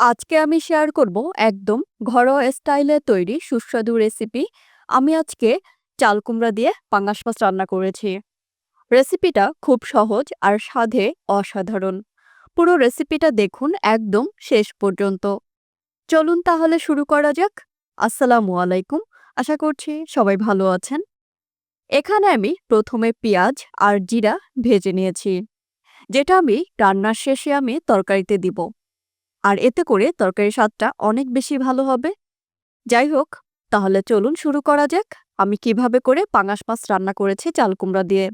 আজকে আমি শেয়ার করব একদম ঘরোয়া স্টাইলে তৈরি সুস্বাদু রেসিপি। আমি আজকে চাল কুমড়া দিয়ে পাঙ্গাস মাছ রান্না করেছি। রেসিপিটা খুব সহজ আর স্বাদে অসাধারণ। পুরো রেসিপিটা দেখুন একদম শেষ পর্যন্ত। চলুন তাহলে শুরু করা যাক। আসসালামু আলাইকুম। আশা করছি সবাই ভালো আছেন। এখানে আমি প্রথমে পেঁয়াজ আর জিরা ভেজে নিয়েছি। যেটা আমি রান্নার শেষে আমি তরকারিতে দিব। আর এতে করে তরকারির স্বাদটা অনেক বেশি ভালো হবে। যাই হোক, তাহলে চলুন শুরু করা যাক। আমি কীভাবে করে পাঙাশ মাছ রান্না করেছি চাল কুমড়া দিয়ে।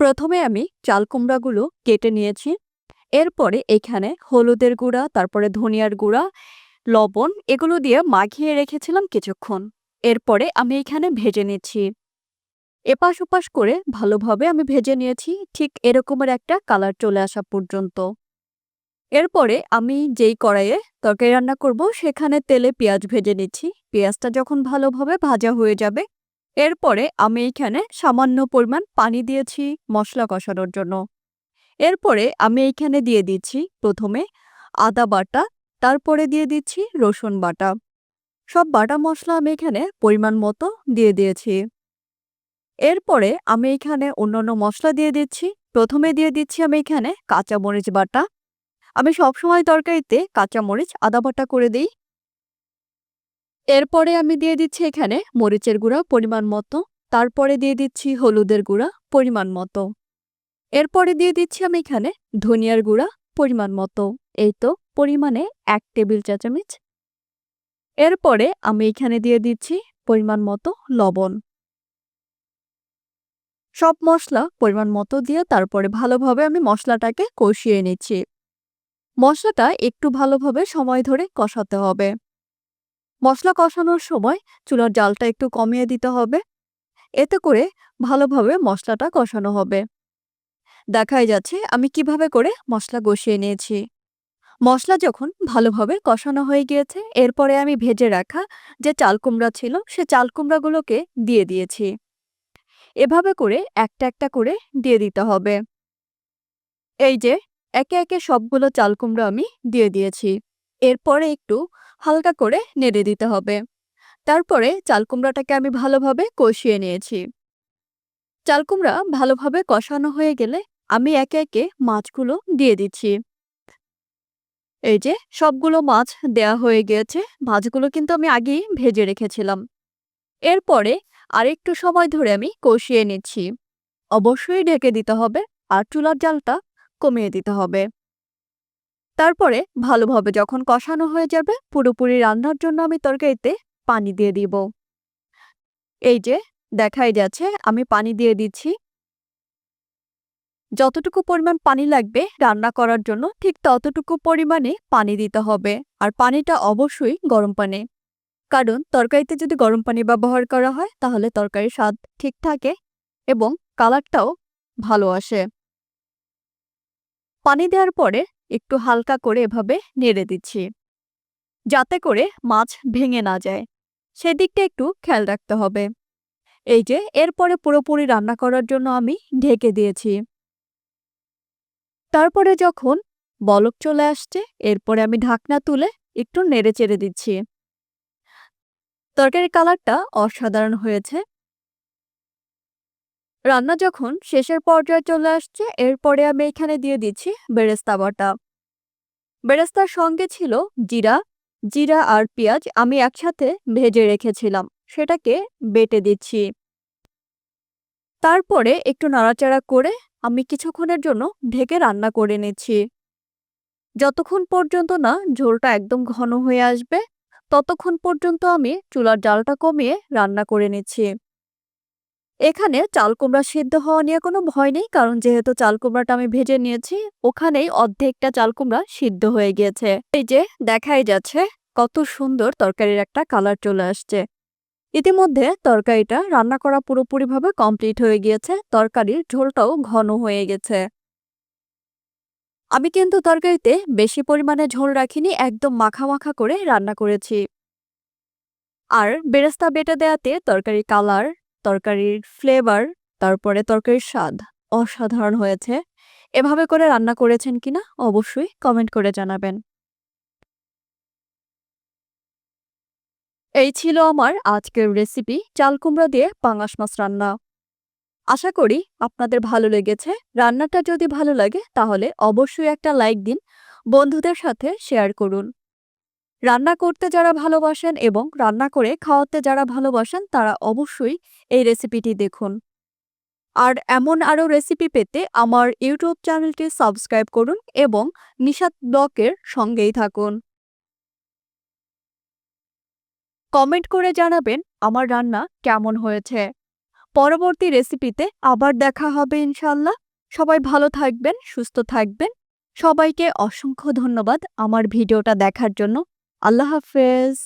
প্রথমে আমি চাল কুমড়াগুলো কেটে নিয়েছি। এরপরে এখানে হলুদের গুঁড়া, তারপরে ধনিয়ার গুঁড়া, লবণ এগুলো দিয়ে মাখিয়ে রেখেছিলাম কিছুক্ষণ। এরপরে আমি এখানে ভেজে নিচ্ছি। এপাশ ওপাশ করে ভালোভাবে আমি ভেজে নিয়েছি ঠিক এরকমের একটা কালার চলে আসা পর্যন্ত। এরপরে আমি যেই কড়াইয়ে তরকারি রান্না করব সেখানে তেলে পেঁয়াজ ভেজে নিচ্ছি। পেঁয়াজটা যখন ভালোভাবে ভাজা হয়ে যাবে, এরপরে আমি এইখানে সামান্য পরিমাণ পানি দিয়েছি মশলা কষানোর জন্য। এরপরে আমি এইখানে দিয়ে দিচ্ছি প্রথমে আদা বাটা, তারপরে দিয়ে দিচ্ছি রসুন বাটা। সব বাটা মশলা আমি এখানে পরিমাণ মতো দিয়ে দিয়েছি। এরপরে আমি এখানে অন্যান্য মশলা দিয়ে দিচ্ছি। প্রথমে দিয়ে দিচ্ছি আমি এখানে কাঁচামরিচ বাটা। আমি সবসময় তরকারিতে কাঁচামরিচ আদা বাটা করে দিই। এরপরে আমি দিয়ে দিচ্ছি এখানে মরিচের গুঁড়া, পরিমাণ মতো। তারপরে দিয়ে দিচ্ছি হলুদের গুঁড়া, পরিমাণ মতো। এরপরে দিয়ে দিচ্ছি আমি এখানে ধনিয়ার গুঁড়া, পরিমাণ মতো। এই তো পরিমাণে এক টেবিল চা। এরপরে আমি এখানে দিয়ে দিচ্ছি পরিমাণ মতো লবণ। সব মশলা পরিমাণ মতো দিয়ে তারপরে ভালোভাবে আমি মশলাটাকে কষিয়ে নিচ্ছি। মশলাটা একটু ভালোভাবে সময় ধরে কষাতে হবে। মশলা কষানোর সময় চুলার জালটা একটু কমিয়ে দিতে হবে। এতে করে ভালোভাবে মশলাটা কষানো হবে। দেখাই যাচ্ছে আমি কীভাবে করে মশলা কষিয়ে নিয়েছি। মশলা যখন ভালোভাবে কষানো হয়ে গিয়েছে, এরপরে আমি ভেজে রাখা যে চাল কুমড়া ছিল, সে চাল কুমড়াগুলোকে দিয়ে দিয়েছি। এভাবে করে একটা একটা করে দিয়ে দিতে হবে। এই যে একে একে সবগুলো চাল কুমড়া আমি দিয়ে দিয়েছি। এরপরে একটু হালকা করে নেড়ে দিতে হবে। তারপরে চাল কুমড়াটাকে আমি ভালোভাবে কষিয়ে নিয়েছি। চাল কুমড়া ভালোভাবে কষানো হয়ে গেলে আমি একে একে মাছগুলো দিয়ে দিচ্ছি। এই যে সবগুলো মাছ দেয়া হয়ে গিয়েছে। মাছগুলো কিন্তু আমি আগেই ভেজে রেখেছিলাম। এরপরে আরেকটু সময় ধরে আমি কষিয়ে নিচ্ছি। অবশ্যই ঢেকে দিতে হবে, আর চুলার জালটা কমিয়ে দিতে হবে। তারপরে ভালোভাবে যখন কষানো হয়ে যাবে, পুরোপুরি রান্নার জন্য আমি তরকারিতে পানি দিয়ে দিব। এই যে, দেখাই যাচ্ছে, আমি পানি দিয়ে দিচ্ছি। যতটুকু পরিমাণ পানি লাগবে রান্না করার জন্য, ঠিক ততটুকু পরিমাণে পানি দিতে হবে, আর পানিটা অবশ্যই গরম পানি। কারণ তরকারিতে যদি গরম পানি ব্যবহার করা হয়, তাহলে তরকারির স্বাদ ঠিক থাকে এবং কালারটাও ভালো আসে। পানি দেওয়ার পরে একটু হালকা করে এভাবে নেড়ে দিচ্ছি। যাতে করে মাছ ভেঙে না যায়। সেদিকটা একটু খেয়াল রাখতে হবে। এই যে, এরপরে পুরোপুরি রান্না করার জন্য আমি ঢেকে দিয়েছি। তারপরে যখন বলক চলে আসছে, এরপরে আমি ঢাকনা তুলে একটু নেড়ে চেড়ে দিচ্ছি। তরকারির কালারটা অসাধারণ হয়েছে। রান্না যখন শেষের পর্যায়ে চলে আসছে এরপরে আমি এখানে দিয়ে দিচ্ছি বেরেস্তা বাটা। বেরেস্তার সঙ্গে ছিল জিরা, জিরা আর পেঁয়াজ আমি একসাথে ভেজে রেখেছিলাম। সেটাকে বেটে দিচ্ছি। তারপরে একটু নাড়াচাড়া করে আমি কিছুক্ষণের জন্য ঢেকে রান্না করে নিচ্ছি। যতক্ষণ পর্যন্ত না ঝোলটা একদম ঘন হয়ে আসবে ততক্ষণ পর্যন্ত আমি চুলার জালটা কমিয়ে রান্না করে নিচ্ছি। এখানে চাল কুমড়া সিদ্ধ হওয়া নিয়ে কোনো ভয় নেই কারণ যেহেতু চাল কুমড়াটা আমি ভেজে নিয়েছি ওখানেই অর্ধেকটা চাল কুমড়া সিদ্ধ হয়ে গিয়েছে। এই যে দেখাই যাচ্ছে কত সুন্দর তরকারির একটা কালার চলে আসছে। ইতিমধ্যে তরকারিটা রান্না করা পুরোপুরিভাবে কমপ্লিট হয়ে গিয়েছে। তরকারির ঝোলটাও ঘন হয়ে গেছে। আমি কিন্তু তরকারিতে বেশি পরিমাণে ঝোল রাখিনি একদম মাখা মাখা করে রান্না করেছি। আর বেরেস্তা বেটে দেয়াতে তরকারির কালার, তরকারির ফ্লেভার তারপরে তরকারির স্বাদ অসাধারণ হয়েছে। এভাবে করে রান্না করেছেন কিনা অবশ্যই কমেন্ট করে জানাবেন। এই ছিল আমার আজকের রেসিপি চাল কুমড়া দিয়ে পাঙাশ মাছ রান্না। আশা করি আপনাদের ভালো লেগেছে। রান্নাটা যদি ভালো লাগে তাহলে অবশ্যই একটা লাইক দিন। বন্ধুদের সাথে শেয়ার করুন। রান্না করতে যারা ভালোবাসেন এবং রান্না করে খাওয়াতে যারা ভালোবাসেন, তারা অবশ্যই এই রেসিপিটি দেখুন। আর এমন আরও রেসিপি পেতে আমার ইউটিউব চ্যানেলটি সাবস্ক্রাইব করুন এবং নিশাত ব্লকের সঙ্গেই থাকুন। কমেন্ট করে জানাবেন আমার রান্না কেমন হয়েছে। পরবর্তী রেসিপিতে আবার দেখা হবে ইনশাল্লাহ সবাই ভালো থাকবেন, সুস্থ থাকবেন। সবাইকে অসংখ্য ধন্যবাদ আমার ভিডিওটা দেখার জন্য। আল্লাহ হাফেজ।